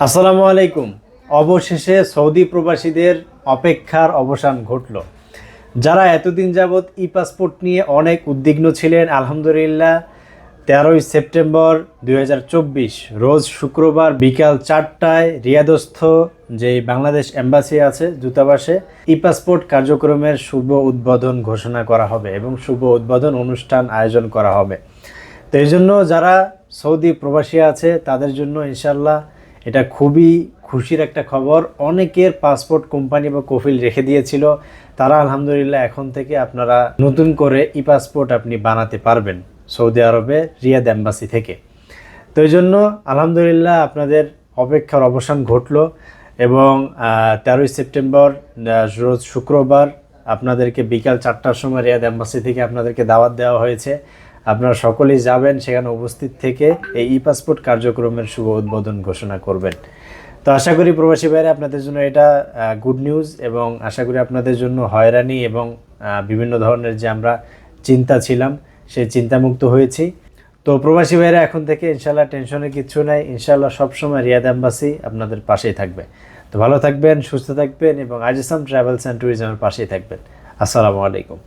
আসসালামু আলাইকুম। অবশেষে সৌদি প্রবাসীদের অপেক্ষার অবসান ঘটল। যারা এতদিন যাবৎ ই পাসপোর্ট নিয়ে অনেক উদ্বিগ্ন ছিলেন, আলহামদুলিল্লাহ, তেরোই সেপ্টেম্বর দু হাজার চব্বিশ, রোজ শুক্রবার বিকাল চারটায় রিয়াদস্থ যে বাংলাদেশ এম্বাসি আছে দূতাবাসে ই পাসপোর্ট কার্যক্রমের শুভ উদ্বোধন ঘোষণা করা হবে এবং শুভ উদ্বোধন অনুষ্ঠান আয়োজন করা হবে। তো এই জন্য যারা সৌদি প্রবাসী আছে, তাদের জন্য ইনশাল্লাহ এটা খুবই খুশির একটা খবর। অনেকের পাসপোর্ট কোম্পানি বা কফিল রেখে দিয়েছিল। তারা আলহামদুলিল্লাহ এখন থেকে আপনারা নতুন করে ই পাসপোর্ট আপনি বানাতে পারবেন সৌদি আরবে, রিয়াদ এম্বাসি থেকে। তো এই জন্য আলহামদুলিল্লাহ আপনাদের অপেক্ষার অবসান ঘটলো এবং তেরোই সেপ্টেম্বর রোজ শুক্রবার আপনাদেরকে বিকাল চারটার সময় রিয়াদ এম্বাসি থেকে আপনাদেরকে দাওয়াত দেওয়া হয়েছে। আপনারা সকলেই যাবেন, সেখানে উপস্থিত থেকে এই ই পাসপোর্ট কার্যক্রমের শুভ উদ্বোধন ঘোষণা করবেন। তো আশা করি প্রবাসী ভাইরা আপনাদের জন্য এটা গুড নিউজ এবং আশা করি আপনাদের জন্য হয়রানি এবং বিভিন্ন ধরনের যে আমরা চিন্তা ছিলাম সেই চিন্তামুক্ত হয়েছি। তো প্রবাসী ভাইরা, এখন থেকে ইনশাল্লাহ টেনশনের কিচ্ছু নাই। ইনশাল্লাহ সবসময় রিয়াদ এম্বাসি আপনাদের পাশেই থাকবে। তো ভালো থাকবেন, সুস্থ থাকবেন এবং আজিসাম ট্রাভেলস অ্যান্ড ট্যুরিজমের পাশেই থাকবেন। আসসালামু আলাইকুম।